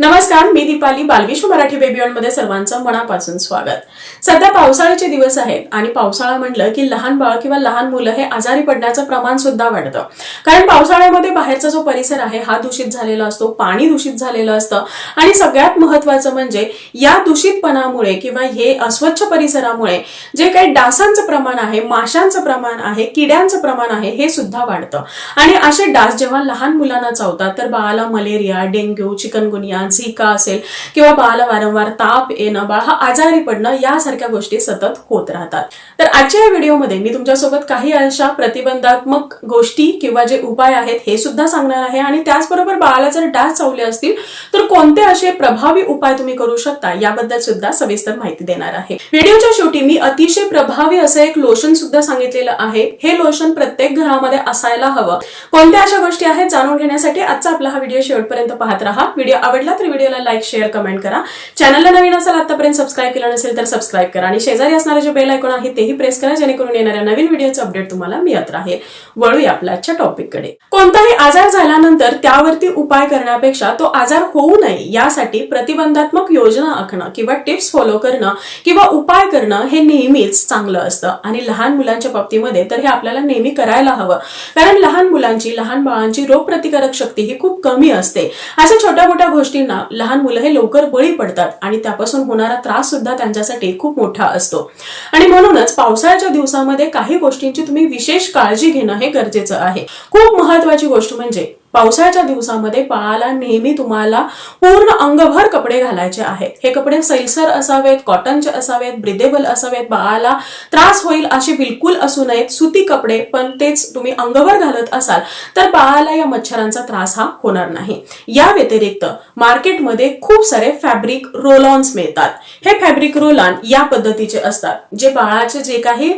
नमस्कार मी दीपाली बालविश्व मराठी बेबीऑनमध्ये सर्वांचं मनापासून स्वागत. सध्या पावसाळ्याचे दिवस आहेत आणि पावसाळा म्हणलं की लहान बाळ किंवा लहान मुलं हे आजारी पडण्याचं प्रमाण सुद्धा वाढतं. कारण पावसाळ्यामध्ये बाहेरचा जो परिसर आहे हा दूषित झालेला असतो पाणी दूषित झालेलं असतं आणि सगळ्यात महत्वाचं म्हणजे या दूषितपणामुळे किंवा हे अस्वच्छ परिसरामुळे जे काही डासांचं प्रमाण आहे माशांचं प्रमाण आहे किड्यांचं प्रमाण आहे हे सुद्धा वाढतं. आणि असे डास जेव्हा लहान मुलांना चावतात तर बाळाला मलेरिया डेंग्यू चिकनगुनिया मानसिका असेल किंवा बाळाला वारंवार ताप येणं बाळ हा आजारी पडणं यासारख्या गोष्टी सतत होत राहतात. तर आजच्या या व्हिडिओमध्ये मी तुमच्यासोबत काही अशा प्रतिबंधात्मक गोष्टी किंवा जे उपाय आहेत हे सुद्धा सांगणार आहे आणि त्याचबरोबर बाळाला जर डास चावले असतील तर कोणते असे प्रभावी उपाय तुम्ही करू शकता याबद्दल सुद्धा सविस्तर माहिती देणार आहे. व्हिडिओच्या शेवटी मी अतिशय प्रभावी असं एक लोशन सुद्धा सांगितलेलं आहे. हे लोशन प्रत्येक घरामध्ये असायला हवं. कोणत्या अशा गोष्टी आहेत जाणून घेण्यासाठी आजचा आपला हा व्हिडिओ शेवटपर्यंत पाहत राहा. व्हिडिओ आवडला तर व्हिडिओला लाईक शेअर कमेंट करा. चॅनलला नवीन असाल आतापर्यंत सबस्क्राईब केलं नसेल तर सबस्क्राईब करा. आणि शेजारी असणारे जे बेल आयकॉन आहे तेही प्रेस करा जेणेकरून येणाऱ्या नवीन व्हिडिओचं अपडेट तुम्हाला मिळत राहील. वळूया आपल्या आजच्या टॉपिककडे कोणताही आजार झाल्यानंतर त्यावरती उपाय करण्यापेक्षा तो आजार होऊ नये यासाठी प्रतिबंधात्मक योजना आखणं किंवा टिप्स फॉलो करणं किंवा उपाय करणं हे नेहमीच चांगलं असतं. आणि लहान मुलांच्या बाबतीमध्ये तर हे आपल्याला नेहमी करायला हवं. कारण लहान मुलांची लहान बाळांची रोगप्रतिकारक शक्ती ही खूप कमी असते. अशा छोट्या मोठ्या गोष्टी गोष्टींना लहान मुलं हे लवकर बळी पडतात आणि त्यापासून होणारा त्रास सुद्धा त्यांच्यासाठी खूप मोठा असतो. आणि म्हणूनच पावसाळ्याच्या दिवसामध्ये काही गोष्टींची तुम्ही विशेष काळजी घेणं हे गरजेचं आहे. खूप महत्वाची गोष्ट म्हणजे पावसाळ्याच्या दिवसामध्ये बाळाला नेहमी तुम्हाला पूर्ण अंगभर कपडे घालायचे आहेत. हे कपडे सैलसर असावेत कॉटनचे असावेत ब्रिदेबल असावेत. बाळाला त्रास होईल असे बिलकुल असू नयेत. सुती कपडे पण तेच तुम्ही अंगभर घालत असाल तर बाळाला या मच्छरांचा त्रास हा होणार नाही. या व्यतिरिक्त मार्केटमध्ये खूप सारे फॅब्रिक रोलॉन्स मिळतात. हे फॅब्रिक रोलॉन या पद्धतीचे असतात जे बाळाचे जे काही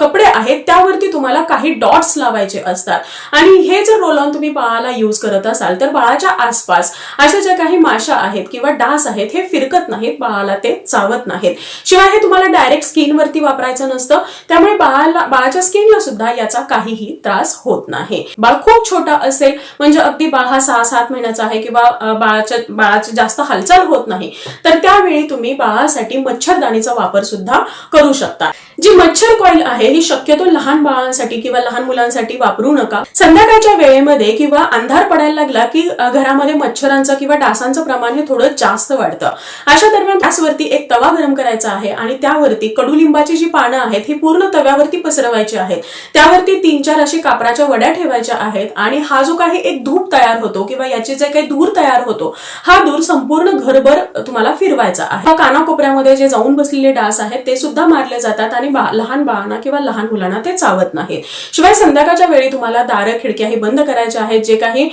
कपडे आहेत त्यावरती तुम्हाला काही डॉट्स लावायचे असतात. आणि हे जर रोलॉन तुम्ही बाळाला यूज करत असाल तर बाळाच्या आसपास अशा ज्या काही माशा आहेत किंवा डास आहेत हे फिरकत नाहीत. बाळाला ते चावत नाहीत. शिवाय हे तुम्हाला डायरेक्ट स्किनवरती वापरायचं नसतं. त्यामुळे बाळाला बाळाच्या स्किनला सुद्धा याचा काहीही त्रास होत नाही. बाळ खूप छोटा असेल म्हणजे अगदी बाळ हा सहा सात महिन्याचा आहे किंवा बाळाच्या बाळाची जास्त हालचाल होत नाही तर त्यावेळी तुम्ही बाळासाठी मच्छरदाणीचा वापर सुद्धा करू शकता. जी मच्छर कॉईल आहे ही शक्यतो लहान बाळांसाठी किंवा लहान मुलांसाठी वापरू नका. संध्याकाळच्या वेळेमध्ये किंवा अंधार पडायला लागला की घरामध्ये मच्छरांचं किंवा डासांचं प्रमाण हे थोडं जास्त वाढतं. अशा दरम्यान गॅसवरती एक तवा गरम करायचा आहे आणि त्यावरती कडुलिंबाची जी पानं आहेत ही पूर्ण तव्यावरती पसरवायची आहेत. त्यावरती तीन चार अशी कापराच्या वड्या ठेवायच्या आहेत आणि हा जो काही एक धूप तयार होतो किंवा याचे जे काही धूर तयार होतो हा धूर संपूर्ण घरभर तुम्हाला फिरवायचा आहे. कानाकोपऱ्यामध्ये जे जाऊन बसलेले डास आहेत ते सुद्धा मारले जातात आणि बा- लहान बाळांना किंवा लहान मुलांना ते चावत नाही शिवाय संध्याकाळच्या वेळी तुम्हाला दारं खिडक्या हे बंद करायच्या आहेत. जे काही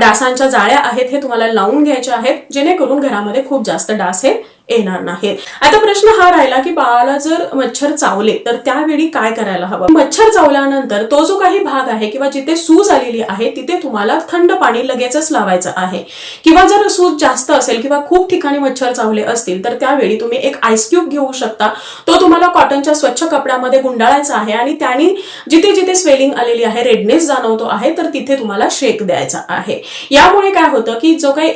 डासांच्या जाळ्या आहेत हे तुम्हाला लावून घ्यायच्या आहेत. जेणेकरून घरामध्ये खूप जास्त डास हे येणार नाहीत. आता प्रश्न हा राहिला की बाळाला जर मच्छर चावले तर त्यावेळी काय करायला हवं? मच्छर चावल्यानंतर तो जो काही भाग आहे किंवा जिथे सूज आलेली आहे तिथे तुम्हाला थंड पाणी लगेचच लावायचं आहे. किंवा जर सूज जास्त असेल किंवा खूप ठिकाणी मच्छर चावले असतील तर त्यावेळी तुम्ही एक आईस क्यूब घेऊ शकता. तो तुम्हाला कॉटनच्या स्वच्छ कपड्यामध्ये गुंडाळायचा आहे आणि त्याने जिथे जिथे स्वेलिंग आलेली आहे रेडनेस जाणवतो आहे तर तिथे तुम्हाला शेक द्यायचा आहे. यामुळे काय होतं की जो काही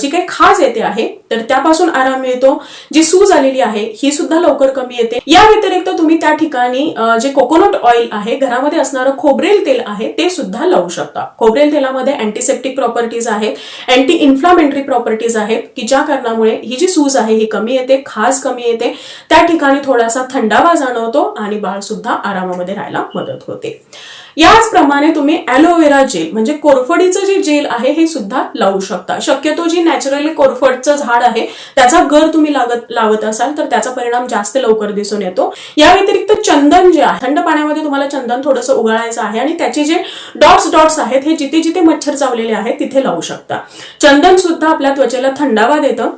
जी काही खाज येते आहे तर त्यापासून आराम मिळतो जी सूज आलेली आहे ही सुद्धा लवकर कमी येते. या व्यतिरिक्त तुम्ही त्या ठिकाणी जे कोकोनट ऑइल आहे घरामध्ये असणारं खोबरेल तेल आहे ते सुद्धा लावू शकता. खोबरेल तेलामध्ये अँटीसेप्टिक प्रॉपर्टीज आहेत अँटी इन्फ्लामेटरी प्रॉपर्टीज आहेत की ज्या कारणामुळे ही जी सूज आहे ही कमी येते खास कमी येते. त्या ठिकाणी थोडासा थंडावा जाणवतो आणि बाळ सुद्धा आरामामध्ये राहायला मदत होते. याचप्रमाणे तुम्ही ॲलोवेरा जेल म्हणजे कोरफडीचं जे जेल आहे हे सुद्धा लावू शकता. शक्यतो जी नॅचरली कोरफडचं झाड आहे त्याचा गर तुम्ही लागत लावत असाल तर त्याचा परिणाम जास्त लवकर दिसून येतो. या व्यतिरिक्त चंदन जे आहे थंड पाण्यामध्ये तुम्हाला चंदन थोडंसं उगाळायचं आहे आणि त्याचे जे डॉट्स डॉट्स आहेत हे जिथे जिथे मच्छर चावलेले आहेत तिथे लावू शकता. चंदन सुद्धा आपल्या त्वचेला थंडावा देतं.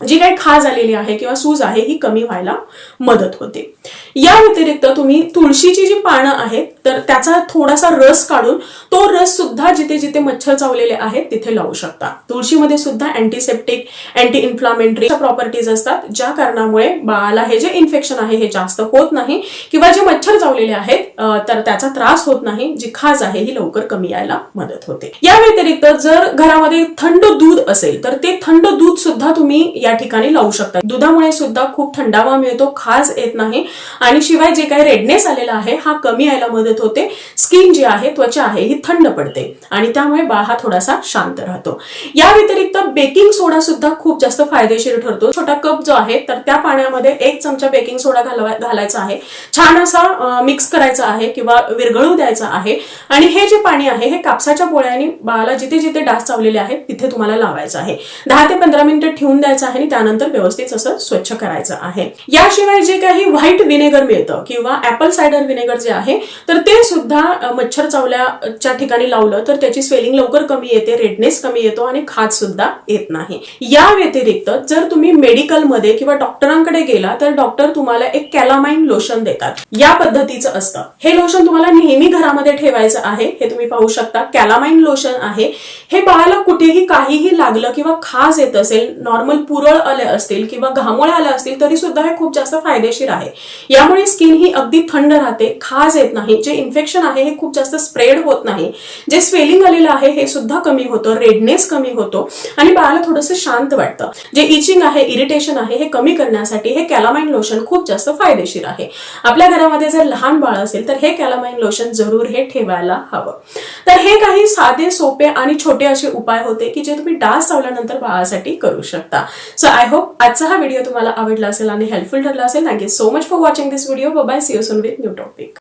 जी काही खाज आलेली आहे किंवा सूज आहे ही कमी व्हायला मदत होते. या व्यतिरिक्त तुम्ही तुळशीची जी पानं आहेत तर त्याचा थोडासा रस काढून तो रस सुद्धा जिथे जिथे मच्छर चावलेले आहेत तिथे लावू शकता. तुळशीमध्ये सुद्धा अँटीसेप्टिक अँटी इन्फ्लामेंटरी प्रॉपर्टीज असतात ज्या कारणामुळे बाळाला हे जे इन्फेक्शन आहे हे जास्त होत नाही किंवा जे मच्छर चावलेले आहेत तर त्याचा त्रास होत नाही जी खाज आहे ही लवकर कमी यायला मदत होते. या व्यतिरिक्त जर घरामध्ये थंड दूध असेल तर ते थंड दूध सुद्धा तुम्ही त्या ठिकाणी लावू शकता दुधामुळे सुद्धा खूप थंडावा मिळतो खाज येत नाही. आणि शिवाय जे काही रेडनेस आलेला आहे हा कमी यायला मदत होते. स्किन जी आहे त्वचा आहे ही थंड पडते. आणि त्यामुळे बाळ हा थोडासा शांत राहतो. या व्यतिरिक्त बेकिंग सोडा सुद्धा खूप जास्त फायदेशीर ठरतो. छोटा कप जो आहे तर त्या पाण्यामध्ये एक चमचा बेकिंग सोडा घालायचा आहे. छान असा मिक्स करायचा आहे किंवा विरघळू द्यायचा आहे. आणि हे जे पाणी आहे हे कापसाच्या पोळ्याने बाळाला जिथे जिथे डास चावलेले आहेत तिथे तुम्हाला लावायचं आहे. दहा ते पंधरा मिनिटं ठेवून द्यायचं आहे. आणि त्यानंतर व्यवस्थित असं स्वच्छ करायचं आहे. याशिवाय जे काही व्हाईट विनेगर मिळतं किंवा ऍपल सायडर विनेगर जे आहे तर ते सुद्धा मच्छर चावल्याच्या ठिकाणी लावलं तर त्याची स्वेलिंग लवकर कमी येते रेडनेस कमी येतो आणि खाज सुद्धा येत नाही. या व्यतिरिक्त जर तुम्ही मेडिकलमध्ये किंवा डॉक्टरांकडे गेला तर डॉक्टर तुम्हाला एक कॅलामाइन लोशन देतात. या पद्धतीचं असतं. हे लोशन तुम्हाला नेहमी घरामध्ये ठेवायचं आहे. हे तुम्ही पाहू शकता. कॅलामाइन लोशन आहे. हे बाळाला कुठेही काहीही लागलं किंवा खाज येत असेल नॉर्मल पुरळ आले असतील किंवा घामोळ्या आल्या असतील तरी सुद्धा हे खूप जास्त फायदेशीर आहे. यामुळे स्किन ही अगदी थंड राहते खाज येत नाही जे इन्फेक्शन आहे हे खूप जास्त स्प्रेड होत नाही. जे स्वेलिंग आलेलं आहे हे सुद्धा कमी होतं रेडनेस कमी होतो आणि बाळाला थोडंसं शांत वाटतं. जे इचिंग आहे इरिटेशन आहे हे कमी करण्यासाठी हे कॅलामाइन लोशन खूप जास्त फायदेशीर आहे. आपल्या घरामध्ये जर लहान बाळ असेल तर हे कॅलामाइन लोशन जरूर हे ठेवायला हवं. तर हे काही साधे सोपे आणि छोटे असे उपाय होते की जे तुम्ही डास चावल्यानंतर बाळासाठी करू शकता. सो आय होप आजचा हा व्हिडिओ तुम्हाला आवडला असेल आणि हेल्पफुल ठरला असेल. Thank you so much for watching this video bye see you soon with new topic